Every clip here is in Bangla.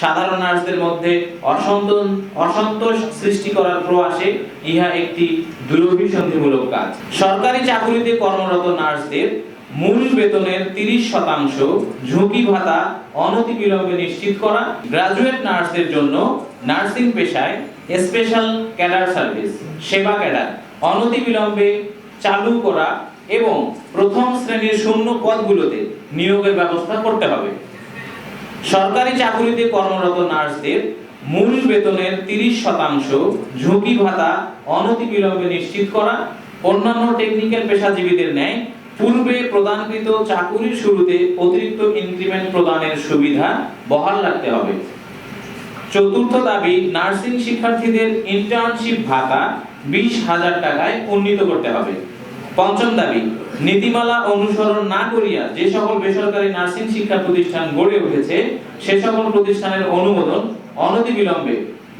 সাধারণ নার্সদের মধ্যে অসন্তোষ অসন্তোষ সৃষ্টি করার প্রয়াসে ইহা একটি দুরভিসন্ধিমূলক কাজ। সরকারি চাকুরিতে কর্মরত নার্সদের মূল বেতনের তিরিশ শতাংশ ঝুঁকি ভাতা অনতিবিলম্বে নিশ্চিত করা, গ্রাজুয়েট নার্সদের জন্য নার্সিং পেশায় স্পেশাল ক্যাডার সার্ভিস, সেবা ক্যাডার অনতিবিলম্বে চালু করা এবং প্রথম শ্রেণির শূন্য পদগুলোতে নিয়োগের ব্যবস্থা করতে হবে। সরকারি চাকুরিতে কর্মরত নার্সদের মূল বেতনের তিরিশ শতাংশ ঝুঁকি ভাতা অনতিবিলম্বে নিশ্চিত করা, অন্যান্য টেকনিক্যাল পেশাজীবীদের ন্যায় পূর্বে প্রদানকৃত চাকুরির শুরুতে অতিরিক্ত ইনক্রিমেন্ট প্রদানের সুবিধা বহাল রাখতে হবে। চতুর্থ দাবি, নার্সিং শিক্ষার্থীদের ইন্টার্নশিপ ভাতা বিশ হাজার টাকায় উন্নীত করতে হবে। পঞ্চম দাবি, নীতিমালা অনুসরণ না করিয়া যে সকল বেসরকারি নার্সিং শিক্ষা প্রতিষ্ঠান গড়ে উঠেছে, সে সকল প্রতিষ্ঠানের অনুমোদন অনতিবিলম্বে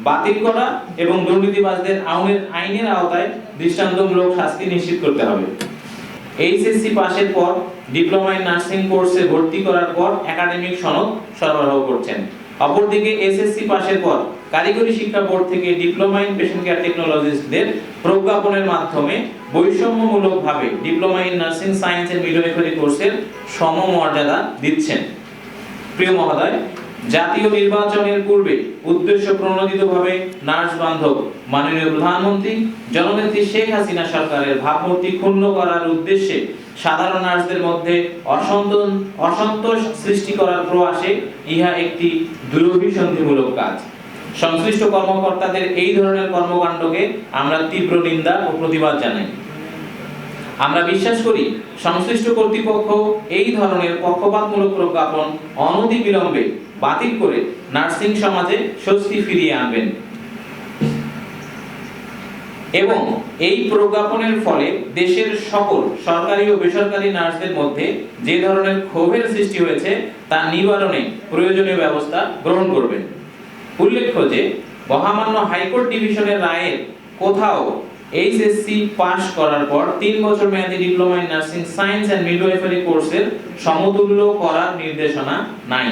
বাতিল করা এবং দুর্নীতিবাজদের আইনের আইনের আওতায় দৃষ্টান্তমূলক শাস্তি নিশ্চিত করতে হবে। এইচএসসি পাশের পর, ডিপ্লোমা ইন নার্সিং কোর্সে ভর্তি করার পর একাডেমিক সনদ সরবরাহ করছেন। অপরদিকে এসএসসি পাশের পর কারিগরি শিক্ষা বোর্ড থেকে ডিপ্লোমা ইন পেশেন্ট কেয়ার টেকনোলজিস্টদের প্রজ্ঞাপনের মাধ্যমে বৈষম্যমূলকভাবে diploma in nursing science and midwifery কোর্সের সমমর্যাদা দিচ্ছেন। প্রিয় মহোদয়, জাতীয় নির্বাচনের পূর্বে উদ্দেশ্য প্রণোদিতভাবে নার্স বান্ধব মাননীয় প্রধানমন্ত্রী জননেত্রী শেখ হাসিনা সরকারের ভাবমূর্তি ক্ষুণ্ণ করার উদ্দেশ্যে সাধারণ নার্সদের মধ্যে অসন্তোষ অসন্তোষ সৃষ্টি করার প্রয়াসে ইহা একটি দুরভিসন্ধিমূলক কাজ। সংশ্লিষ্ট কর্মকর্তাদের এই ধরনের কর্মকাণ্ডকে আমরা তীব্র নিন্দা ও প্রতিবাদ জানাই। আমরা বিশ্বাস করি, সংশ্লিষ্ট কর্তৃপক্ষ এই ধরনের পক্ষপাতমূলক প্রজ্ঞাপন অনতিবিলম্বে বাতিল করে নার্সিং সমাজে স্বস্তি ফিরিয়ে আনবেন। এবং এই প্রজ্ঞাপনের ফলে দেশের সকল সরকারি ও বেসরকারি নার্সদের মধ্যে যে ধরনের ক্ষোভের সৃষ্টি হয়েছে, তা নিবারণে প্রয়োজনীয় ব্যবস্থা গ্রহণ করবেন। উল্লেখ্য যে, মহামান্য হাইকোর্ট ডিভিশনের রায়ের কোথাও এইচএসসি পাশ করার পর তিন বছর মেয়াদী diploma in nursing science and midwifery কোর্সের সমতুল্য করার নির্দেশনা নাই।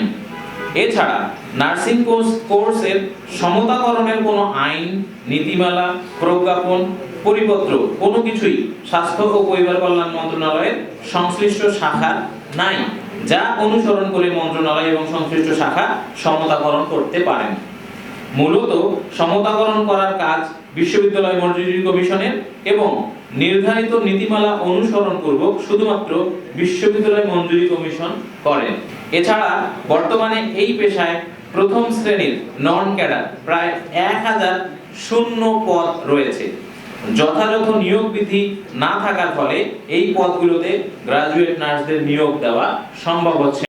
এছাড়া নার্সিং কোর্স, কোর্সের সমতাকরণের কোনো আইন, নীতিমালা, প্রজ্ঞাপন, পরিপত্র, কোনো কিছুই স্বাস্থ্য ও পরিবার কল্যাণ মন্ত্রণালয়ের সংশ্লিষ্ট শাখা নাই, যা অনুসরণ করে মন্ত্রণালয় এবং সংশ্লিষ্ট শাখা সমতাকরণ করতে পারেন। মূলত সমতাকরণ করার কাজ বিশ্ববিদ্যালয় মঞ্জুরি কমিশনের এবং নির্ধারিত নীতিমালা অনুসরণ পূর্বক শুধুমাত্র বিশ্ববিদ্যালয় মঞ্জুরি কমিশন করেন এছাড়া বর্তমানে এই পেশায় প্রথম শ্রেণির নন ক্যাডার প্রায় এক হাজার শূন্য পদ রয়েছে। যথাযথ নিয়োগ বিধি না থাকার ফলে এই পদগুলোতে গ্রাজুয়েট নার্সদের নিয়োগ দেওয়া সম্ভব হচ্ছে